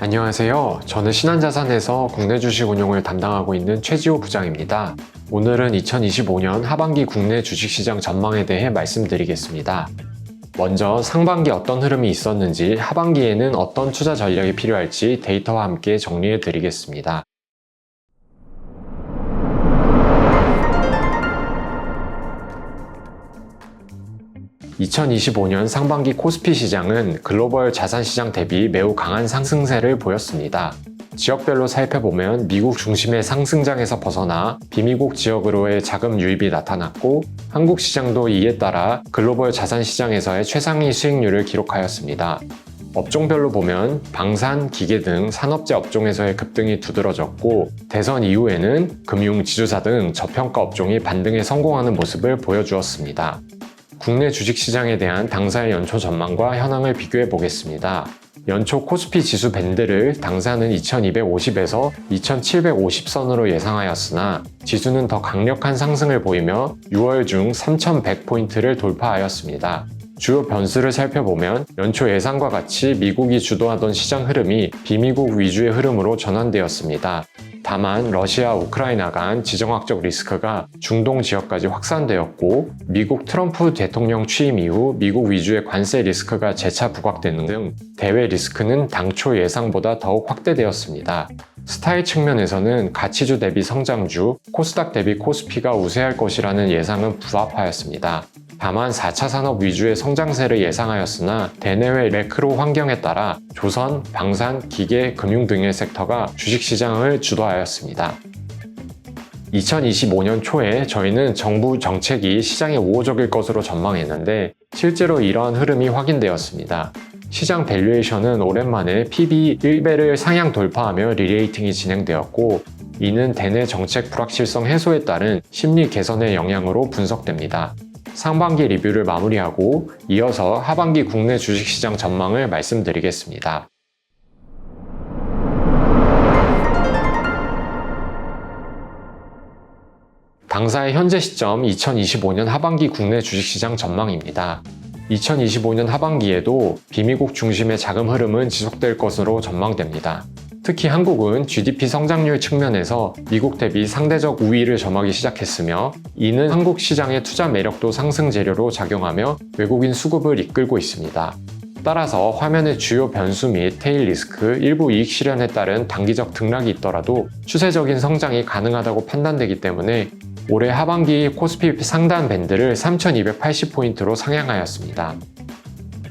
안녕하세요. 저는 신한자산에서 국내 주식 운용을 담당하고 있는 최지호 부장입니다. 오늘은 2025년 하반기 국내 주식시장 전망에 대해 말씀드리겠습니다. 먼저 상반기 어떤 흐름이 있었는지 하반기에는 어떤 투자 전략이 필요할지 데이터와 함께 정리해 드리겠습니다. 2025년 상반기 코스피 시장은 글로벌 자산 시장 대비 매우 강한 상승세를 보였습니다. 지역별로 살펴보면 미국 중심의 상승장에서 벗어나 비미국 지역으로의 자금 유입이 나타났고 한국 시장도 이에 따라 글로벌 자산 시장에서의 최상위 수익률을 기록하였습니다. 업종별로 보면 방산, 기계 등 산업재 업종에서의 급등이 두드러졌고 대선 이후에는 금융, 지주사 등 저평가 업종이 반등에 성공하는 모습을 보여주었습니다. 국내 주식시장에 대한 당사의 연초 전망과 현황을 비교해 보겠습니다. 연초 코스피 지수 밴드를 당사는 2250에서 2750선으로 예상하였으나 지수는 더 강력한 상승을 보이며 6월 중 3100포인트를 돌파하였습니다. 주요 변수를 살펴보면 연초 예상과 같이 미국이 주도하던 시장 흐름이 비미국 위주의 흐름으로 전환되었습니다. 다만 러시아 우크라이나 간 지정학적 리스크가 중동 지역까지 확산되었고 미국 트럼프 대통령 취임 이후 미국 위주의 관세 리스크가 재차 부각되는 등 대외 리스크는 당초 예상보다 더욱 확대되었습니다. 스타일 측면에서는 가치주 대비 성장주, 코스닥 대비 코스피가 우세할 것이라는 예상은 부합하였습니다. 다만 4차 산업 위주의 성장세를 예상하였으나 대내외 매크로 환경에 따라 조선, 방산, 기계, 금융 등의 섹터가 주식시장을 주도하였습니다. 2025년 초에 저희는 정부 정책이 시장에 우호적일 것으로 전망했는데 실제로 이러한 흐름이 확인되었습니다. 시장 밸류에이션은 오랜만에 PB 1배를 상향 돌파하며 리레이팅이 진행되었고 이는 대내 정책 불확실성 해소에 따른 심리 개선의 영향으로 분석됩니다. 상반기 리뷰를 마무리하고 이어서 하반기 국내 주식시장 전망을 말씀드리겠습니다. 당사의 현재 시점 2025년 하반기 국내 주식시장 전망입니다. 2025년 하반기에도 비미국 중심의 자금 흐름은 지속될 것으로 전망됩니다. 특히 한국은 GDP 성장률 측면에서 미국 대비 상대적 우위를 점하기 시작했으며 이는 한국 시장의 투자 매력도 상승 재료로 작용하며 외국인 수급을 이끌고 있습니다. 따라서 화면의 주요 변수 및 테일 리스크, 일부 이익 실현에 따른 단기적 등락이 있더라도 추세적인 성장이 가능하다고 판단되기 때문에 올해 하반기 코스피 상단 밴드를 3280포인트로 상향하였습니다.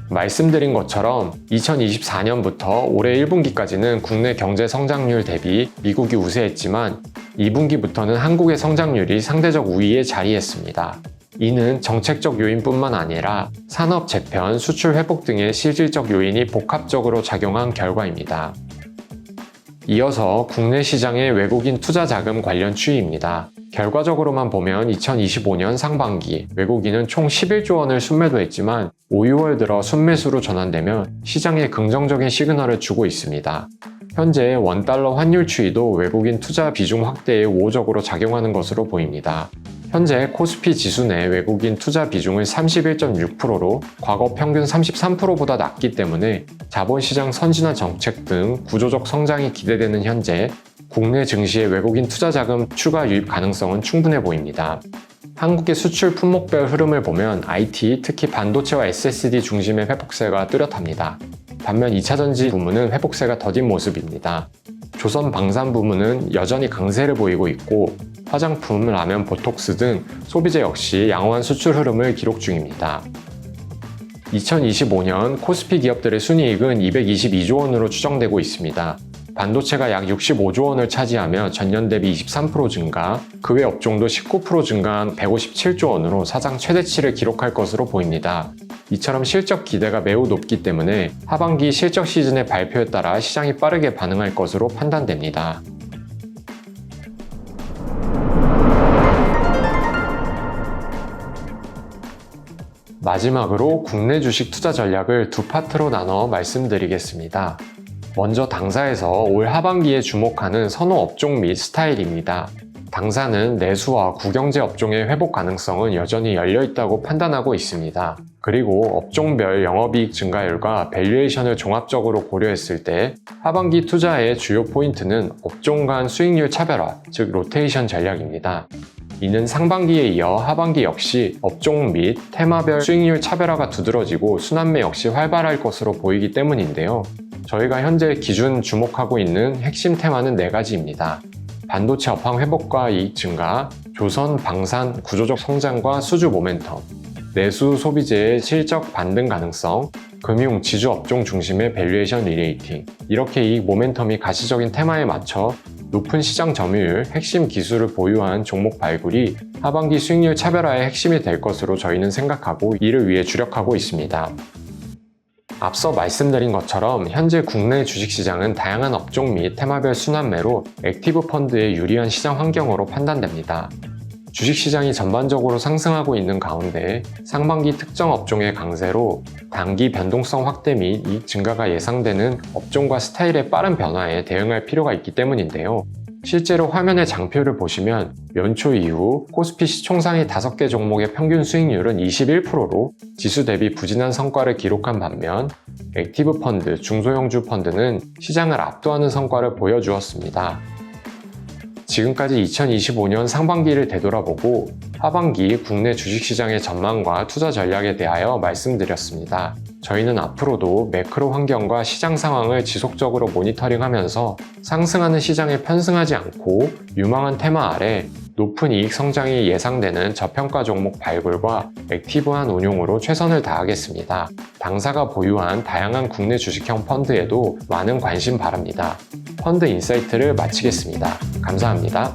말씀드린 것처럼 2024년부터 올해 1분기까지는 국내 경제 성장률 대비 미국이 우세했지만 2분기부터는 한국의 성장률이 상대적 우위에 자리했습니다. 이는 정책적 요인뿐만 아니라 산업 재편, 수출 회복 등의 실질적 요인이 복합적으로 작용한 결과입니다. 이어서 국내 시장의 외국인 투자 자금 관련 추이입니다. 결과적으로만 보면 2025년 상반기 외국인은 총 11조 원을 순매도했지만 5, 6월 들어 순매수로 전환되며 시장에 긍정적인 시그널을 주고 있습니다. 현재 원달러 환율 추이도 외국인 투자 비중 확대에 우호적으로 작용하는 것으로 보입니다. 현재 코스피 지수 내 외국인 투자 비중은 31.6%로 과거 평균 33%보다 낮기 때문에 자본시장 선진화 정책 등 구조적 성장이 기대되는 현재 국내 증시의 외국인 투자 자금 추가 유입 가능성은 충분해 보입니다. 한국의 수출 품목별 흐름을 보면 IT, 특히 반도체와 SSD 중심의 회복세가 뚜렷합니다. 반면 2차전지 부문은 회복세가 더딘 모습입니다. 조선 방산 부문은 여전히 강세를 보이고 있고 화장품, 라면, 보톡스 등 소비재 역시 양호한 수출 흐름을 기록 중입니다. 2025년 코스피 기업들의 순이익은 222조 원으로 추정되고 있습니다. 반도체가 약 65조 원을 차지하며 전년 대비 23% 증가, 그 외 업종도 19% 증가한 157조 원으로 사상 최대치를 기록할 것으로 보입니다. 이처럼 실적 기대가 매우 높기 때문에 하반기 실적 시즌의 발표에 따라 시장이 빠르게 반응할 것으로 판단됩니다. 마지막으로 국내 주식 투자 전략을 두 파트로 나눠 말씀드리겠습니다. 먼저 당사에서 올 하반기에 주목하는 선호 업종 및 스타일입니다. 당사는 내수와 구경제 업종의 회복 가능성은 여전히 열려 있다고 판단하고 있습니다. 그리고 업종별 영업이익 증가율과 밸류에이션을 종합적으로 고려했을 때 하반기 투자의 주요 포인트는 업종 간 수익률 차별화, 즉 로테이션 전략입니다. 이는 상반기에 이어 하반기 역시 업종 및 테마별 수익률 차별화가 두드러지고 순환매 역시 활발할 것으로 보이기 때문인데요. 저희가 현재 기준 주목하고 있는 핵심 테마는 네 가지입니다. 반도체 업황 회복과 이익 증가, 조선, 방산, 구조적 성장과 수주 모멘텀, 내수 소비재의 실적 반등 가능성, 금융, 지주 업종 중심의 밸류에이션 리레이팅. 이렇게 이익 모멘텀이 가시적인 테마에 맞춰 높은 시장 점유율, 핵심 기술을 보유한 종목 발굴이 하반기 수익률 차별화의 핵심이 될 것으로 저희는 생각하고 이를 위해 주력하고 있습니다. 앞서 말씀드린 것처럼 현재 국내 주식시장은 다양한 업종 및 테마별 순환매로 액티브 펀드의 유리한 시장 환경으로 판단됩니다. 주식시장이 전반적으로 상승하고 있는 가운데 상반기 특정 업종의 강세로 단기 변동성 확대 및 이익 증가가 예상되는 업종과 스타일의 빠른 변화에 대응할 필요가 있기 때문인데요. 실제로 화면의 장표를 보시면 연초 이후 코스피 시총상위 5개 종목의 평균 수익률은 21%로 지수 대비 부진한 성과를 기록한 반면 액티브 펀드, 중소형주 펀드는 시장을 압도하는 성과를 보여주었습니다. 지금까지 2025년 상반기를 되돌아보고 하반기 국내 주식시장의 전망과 투자 전략에 대하여 말씀드렸습니다. 저희는 앞으로도 매크로 환경과 시장 상황을 지속적으로 모니터링하면서 상승하는 시장에 편승하지 않고 유망한 테마 아래 높은 이익 성장이 예상되는 저평가 종목 발굴과 액티브한 운용으로 최선을 다하겠습니다. 당사가 보유한 다양한 국내 주식형 펀드에도 많은 관심 바랍니다. 펀드 인사이트를 마치겠습니다. 감사합니다.